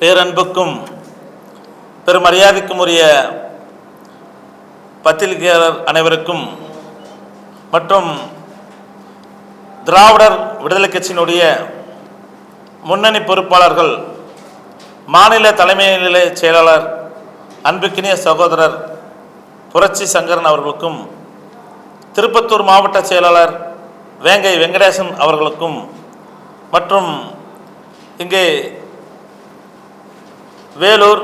பேரன்புக்கும் பெருமரியாதைக்கும் உரிய பத்திரிகையாளர் அனைவருக்கும் மற்றும் திராவிடர் விடுதலை கட்சியினுடைய முன்னணி பொறுப்பாளர்கள் மாநில தலைமை நிலை செயலாளர் அன்புக்கினிய சகோதரர் புரட்சி சங்கரன் அவர்களுக்கும் திருப்பத்தூர் மாவட்ட செயலாளர் வேங்கை வெங்கடேசன் அவர்களுக்கும் மற்றும் இங்கே வேலூர்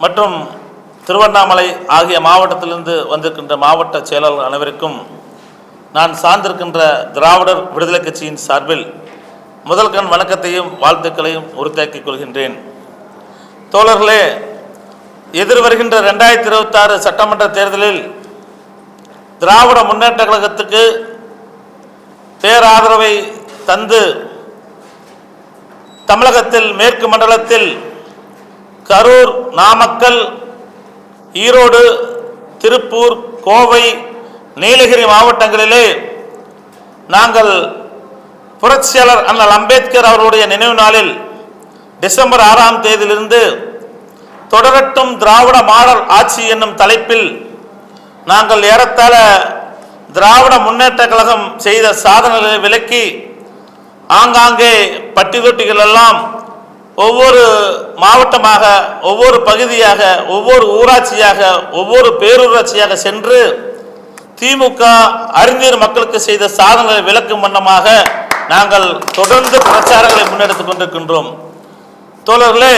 மற்றும் திருவண்ணாமலை ஆகிய மாவட்டத்திலிருந்து வந்திருக்கின்ற மாவட்ட செயலாளர் அனைவருக்கும் நான் சார்ந்திருக்கின்ற திராவிடர் விடுதலை கட்சியின் சார்பில் முதல் கண் வணக்கத்தையும் வாழ்த்துக்களையும் உறுதியாக்கிக் கொள்கின்றேன். தோழர்களே எதிர் வருகின்ற ரெண்டாயிரத்தி இருபத்தாறு சட்டமன்ற தேர்தலில் திராவிட முன்னேற்ற கழகத்துக்கு பேராதரவை தந்து தமிழகத்தில் மேற்கு மண்டலத்தில் கரூர் நாமக்கல் ஈரோடு திருப்பூர் கோவை நீலகிரி மாவட்டங்களிலே நாங்கள் புரட்சியாளர் அண்ணல் அம்பேத்கர் அவர்களுடைய நினைவு நாளில் டிசம்பர் ஆறாம் தேதியிலிருந்து தொடரட்டும் திராவிட மாடல் ஆட்சி என்னும் தலைப்பில் நாங்கள் ஏறத்தாழ திராவிட முன்னேற்ற கழகம் செய்த சாதனைகளை விலக்கி ஆங்காங்கே பட்டி தொட்டிகள் எல்லாம் ஒவ்வொரு மாவட்டமாக ஒவ்வொரு பகுதியாக ஒவ்வொரு ஊராட்சியாக ஒவ்வொரு பேரூராட்சியாக சென்று திமுக அறிஞர் மக்களுக்கு செய்த சாதனைகளை விளக்கும் வண்ணமாக நாங்கள் தொடர்ந்து பிரச்சாரங்களை முன்னெடுத்துக் கொண்டிருக்கின்றோம். தோழர்களே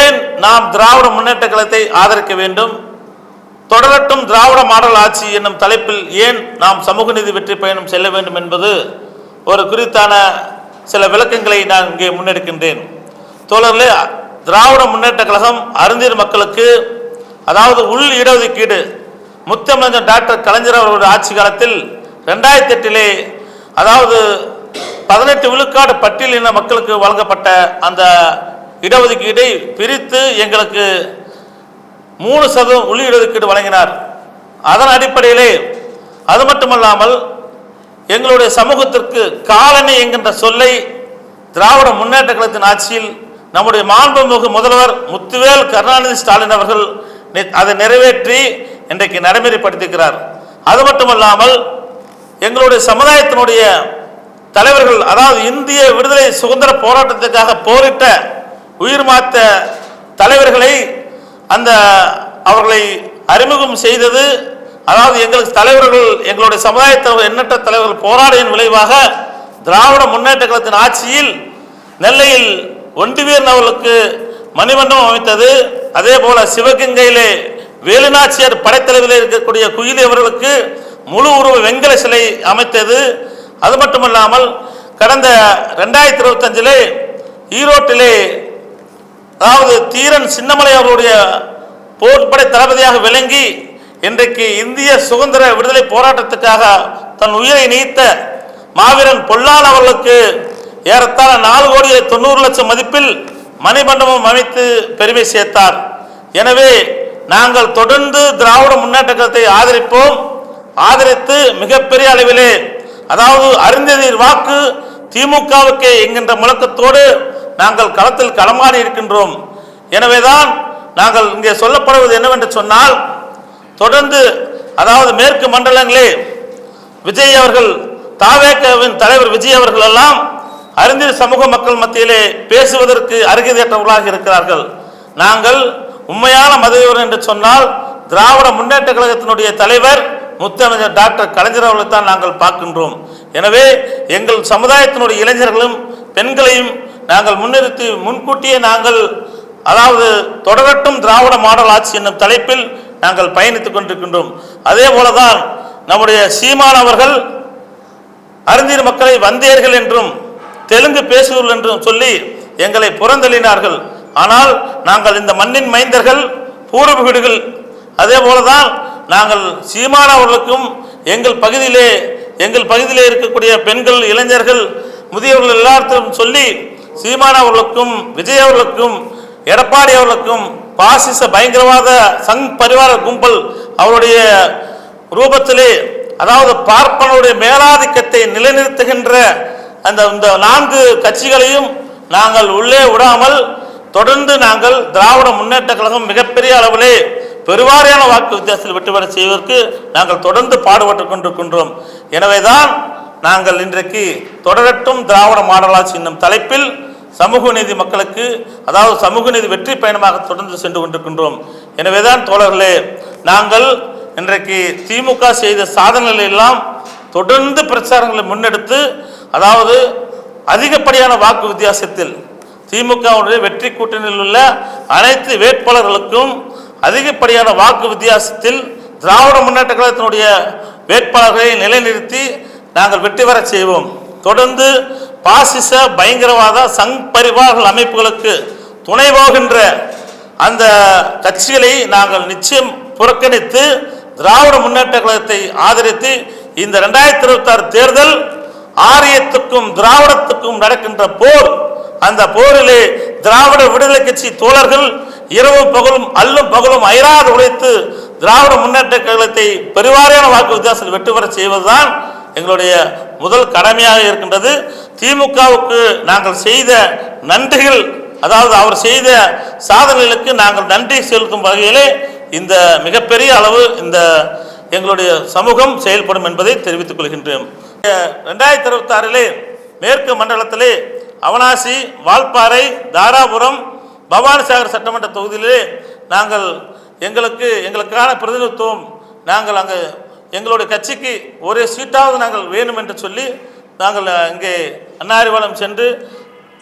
ஏன் நாம் திராவிட முன்னேற்ற கழகத்தை ஆதரிக்க வேண்டும்? தொடரட்டும் திராவிட மாடல் ஆட்சி என்னும் தலைப்பில் ஏன் நாம் சமூக நீதி வெற்றி பயணம் செல்ல வேண்டும் என்பது ஒரு குறித்தான சில விளக்கங்களை நான் இங்கே முன்னெடுக்கின்றேன். தோழர்களே திராவிட முன்னேற்ற கழகம் அறிஞர் மக்களுக்கு அதாவது உள் இடஒதுக்கீடு முத்தமிழஞ்சம் டாக்டர் கலைஞர் அவர்களுடைய ஆட்சி காலத்தில் ரெண்டாயிரத்தி எட்டிலே அதாவது பதினெட்டு விழுக்காடு பட்டியலின மக்களுக்கு வழங்கப்பட்ட அந்த இடஒதுக்கீடை பிரித்து எங்களுக்கு மூணு சதவீதம் உள் இடஒதுக்கீடு வழங்கினார். அதன் அடிப்படையிலே அது மட்டுமல்லாமல் எங்களுடைய சமூகத்திற்கு காலனி என்கின்ற சொல்லை திராவிட முன்னேற்ற கழகத்தின் ஆட்சியில் நம்முடைய மாண்புமிகு முதல்வர் முத்துவேல் கருணாநிதி ஸ்டாலின் அவர்கள் அதை நிறைவேற்றி இன்றைக்கு நடைமுறைப்படுத்தியிருக்கிறார். அது மட்டுமல்லாமல் எங்களுடைய சமுதாயத்தினுடைய தலைவர்கள் அதாவது இந்திய விடுதலை சுதந்திர போராட்டத்துக்காக போரிட்ட உயிர் மாத்த தலைவர்களை அந்த அவர்களை அறிமுகம் செய்தது அதாவது எங்களுக்கு தலைவர்கள் எங்களுடைய சமுதாயத்தில் எண்ணற்ற தலைவர்கள் போராடியின் விளைவாக திராவிட முன்னேற்ற கழகத்தின் ஆட்சியில் நெல்லையில் ஒண்டிவீரன் அவர்களுக்கு மணிமண்டபம் அமைத்தது. அதே போல சிவகங்கையிலே வேலுநாச்சியார் படைத்தலைவரில் இருக்கக்கூடிய குயிலி அவர்களுக்கு முழு உருவ வெங்கல சிலை அமைத்தது. அது மட்டுமல்லாமல் கடந்த ரெண்டாயிரத்தி இருபத்தஞ்சிலே ஈரோட்டிலே அதாவது தீரன் சின்னமலை அவருடைய போர்ப்படை தளபதியாக விளங்கி இன்றைக்கு இந்திய சுதந்திர விடுதலை போராட்டத்துக்காக தன் உயிரை நீத்த மாவீரன் பொல்லான் அவர்களுக்கு ஏறத்தாழ நாலு கோடியே தொண்ணூறு லட்சம் மதிப்பில் மணிமண்டபம் அமைத்து பெருமை சேர்த்தார். எனவே நாங்கள் தொடர்ந்து திராவிட முன்னேற்ற கழகத்தை ஆதரிப்போம். ஆதரித்து மிகப்பெரிய அளவிலே அதாவது அறிஞர் வாக்கு திமுகவுக்கு என்கின்ற முழக்கத்தோடு நாங்கள் களத்தில் களமாடி இருக்கின்றோம். எனவேதான் நாங்கள் இங்கே சொல்லப்படுவது என்னவென்று சொன்னால் தொடர்ந்து அதாவது மேற்கு மண்டலங்களே விஜய் அவர்கள் தாவேக்கவின் தலைவர் விஜய் அவர்கள் எல்லாம் அறிஞர் சமூக மக்கள் மத்தியிலே பேசுவதற்கு அருகதையற்றவர்களாக இருக்கிறார்கள். நாங்கள் உண்மையான மதவிவர் என்று சொன்னால் திராவிட முன்னேற்ற கழகத்தினுடைய தலைவர் முத்தமிழர் டாக்டர் கலைஞர் அவர்களை தான் நாங்கள் பார்க்கின்றோம். எனவே எங்கள் சமுதாயத்தினுடைய இளைஞர்களும் பெண்களையும் நாங்கள் முன்னிறுத்தி முன்கூட்டியே நாங்கள் அதாவது தொடரட்டும் திராவிட மாடல் ஆட்சி என்னும் தலைப்பில் நாங்கள் பயணித்துக் கொண்டிருக்கின்றோம். அதே போலதான் நம்முடைய சீமான் அவர்கள் அறிஞர் மக்களை வந்தேர்கள் என்றும் தெலுங்கு பேசுவீர்கள் என்றும் சொல்லி எங்களை புறந்தள்ளினார்கள். ஆனால் நாங்கள் இந்த மண்ணின் மைந்தர்கள் பூர்வீடுகள் அதே போலதான் நாங்கள் சீமான் அவர்களுக்கும் எங்கள் பகுதியிலே எங்கள் பகுதியிலே இருக்கக்கூடிய பெண்கள் இளைஞர்கள் முதியவர்கள் எல்லாத்திலும் சொல்லி சீமான் அவர்களுக்கும் விஜய் அவர்களுக்கும் எடப்பாடி அவர்களுக்கும் பாசிச பயங்கரவாத சங் பரிவார கும்பல் அவருடைய ரூபத்திலே அதாவது பார்ப்பனுடைய மேலாதிக்கத்தை நிலைநிறுத்துகின்ற அந்த இந்த நான்கு கட்சிகளையும் நாங்கள் உள்ளே விடாமல் தொடர்ந்து நாங்கள் திராவிட முன்னேற்ற கழகம் மிகப்பெரிய அளவிலே பெருவாரியான வாக்கு வித்தியாசத்தில் வெற்றி பெற செய்வதற்கு நாங்கள் தொடர்ந்து பாடுபட்டு கொண்டிருக்கின்றோம். எனவேதான் நாங்கள் இன்றைக்கு தொடரட்டும் திராவிட மாடலாட்சி என்னும் தலைப்பில் சமூக நீதி மக்களுக்கு அதாவது சமூக நீதி வெற்றி பயணமாக தொடர்ந்து சென்று கொண்டிருக்கின்றோம். எனவேதான் தோழர்களே நாங்கள் இன்றைக்கு திமுக செய்த சாதனைகளை எல்லாம் தொடர்ந்து பிரச்சாரங்களை முன்னெடுத்து அதாவது அதிகப்படியான வாக்கு வித்தியாசத்தில் திமுகவுடைய வெற்றி கூட்டணியில் உள்ள அனைத்து வேட்பாளர்களுக்கும் அதிகப்படியான வாக்கு வித்தியாசத்தில் திராவிட முன்னேற்ற கழகத்தினுடைய வேட்பாளர்களை நிலைநிறுத்தி நாங்கள் வெற்றி பெற செய்வோம். தொடர்ந்து பாசிச பயங்கரவாத சங் பரிவார்கள் அமைப்புகளுக்கு துணை போகின்ற அந்த கட்சிகளை நாங்கள் நிச்சயம் புறக்கணித்து திராவிட முன்னேற்ற கழகத்தை ஆதரித்து இந்த ரெண்டாயிரத்தி இருபத்தாறு தேர்தல் ஆரியத்துக்கும் திராவிடத்துக்கும் நடக்கின்ற போர் அந்த போரிலே திராவிட விடுதலை கட்சி தோழர்கள் இரவும் பகலும் அல்லும் பகலும் அயராது உழைத்து திராவிட முன்னேற்ற கழகத்தை பெருவாரியான வாக்கு வித்தியாசத்தில் வெற்றி பெற செய்வதுதான் எங்களுடைய முதல் கடமையாக இருக்கின்றது. திமுகவுக்கு நாங்கள் செய்த நன்றிகள் அதாவது அவர் செய்த சாதனைகளுக்கு நாங்கள் நன்றி செலுத்தும் வகையிலே இந்த மிகப்பெரிய அளவு இந்த எங்களுடைய சமூகம் செயல்படும் என்பதை தெரிவித்துக் கொள்கின்றேன். ரெண்டாயிரத்தி இருபத்தாறிலே மேற்கு மண்டலத்திலே அவனாசி வால்பாறை தாராபுரம் பவானிசாகர் சட்டமன்ற தொகுதியிலே நாங்கள் எங்களுக்கு எங்களுக்கான பிரதிநிதித்துவம் நாங்கள் அங்கே எங்களுடைய கட்சிக்கு ஒரு சீட்டாவது நாங்கள் வேணும் என்று சொல்லி நாங்கள் இங்கே அன்னாரிவாளம் சென்று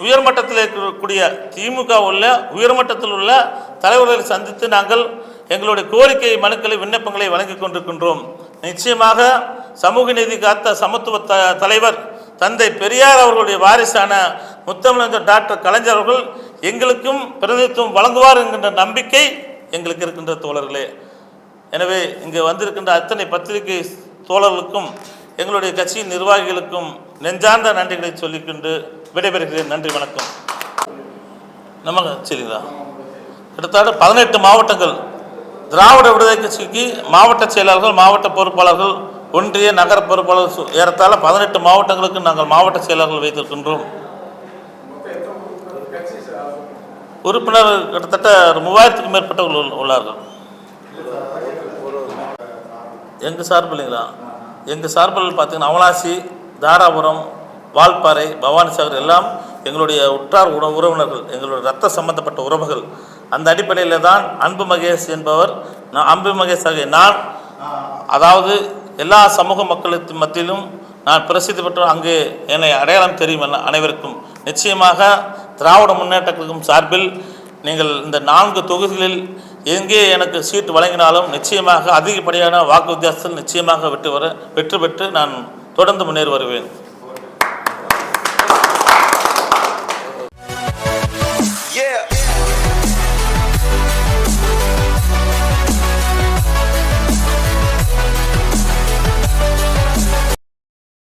உயர்மட்டத்தில் இருக்கக்கூடிய திமுக உள்ள உயர்மட்டத்தில் உள்ள தலைவர்களை சந்தித்து நாங்கள் எங்களுடைய கோரிக்கை மனுக்களை விண்ணப்பங்களை வழங்கி கொண்டிருக்கின்றோம். நிச்சயமாக சமூக நீதி காத்த சமத்துவ த தலைவர் தந்தை பெரியார் அவர்களுடைய வாரிசான முத்தமிழஞ்சர் டாக்டர் கலைஞர் அவர்கள் எங்களுக்கும் பிரதிநிதித்துவம் வழங்குவார் என்கின்ற நம்பிக்கை எங்களுக்கு இருக்கின்ற தோழர்களே. எனவே இங்கே வந்திருக்கின்ற அத்தனை பத்திரிகை தோழர்களுக்கும் எங்களுடைய கட்சியின் நிர்வாகிகளுக்கும் நெஞ்சார்ந்த நன்றிகளை சொல்லிக்கொண்டு விடைபெறுகிறேன். நன்றி வணக்கம். நம்ம சரிங்களா? கிட்டத்தட்ட பதினெட்டு மாவட்டங்கள் திராவிட விடுதலை கட்சிக்கு மாவட்ட செயலாளர்கள் மாவட்ட பொறுப்பாளர்கள் ஒன்றிய நகர பொறுப்பாளர் ஏறத்தாழ பதினெட்டு மாவட்டங்களுக்கு நாங்கள் மாவட்ட செயலாளர்கள் வைத்திருக்கின்றோம். உறுப்பினர் கிட்டத்தட்ட ஒரு மூவாயிரத்துக்கும் மேற்பட்டவர்கள் உள்ளார்கள். எங்கள் சார்பு இல்லைங்களா? எங்கள் சார்பில் பார்த்தீங்கன்னா அவலாசி தாராபுரம் வால்பாறை பவானிசாகர் எல்லாம் எங்களுடைய உற்றார் உற உறவினர்கள் எங்களுடைய ரத்த சம்பந்தப்பட்ட உறவுகள். அந்த அடிப்படையில் தான் அன்பு மகேஷ் என்பவர் நான் அன்பு மகேஷ் ஆகிய நான் அதாவது எல்லா சமூக மக்களுக்கு மத்தியிலும் நான் பிரசித்தி பெற்ற அங்கு என்னை அடையாளம் தெரியும் அனைவருக்கும். நிச்சயமாக திராவிட முன்னேற்ற கழகம் சார்பில் நீங்கள் இந்த நான்கு தொகுதிகளில் எங்கே எனக்கு சீட்டு வழங்கினாலும் நிச்சயமாக அதிகப்படியான வாக்கு வித்தியாசத்தில் நிச்சயமாக வெற்றி வர வெற்றி பெற்று நான் தொடர்ந்து முன்னேறி வருவேன்.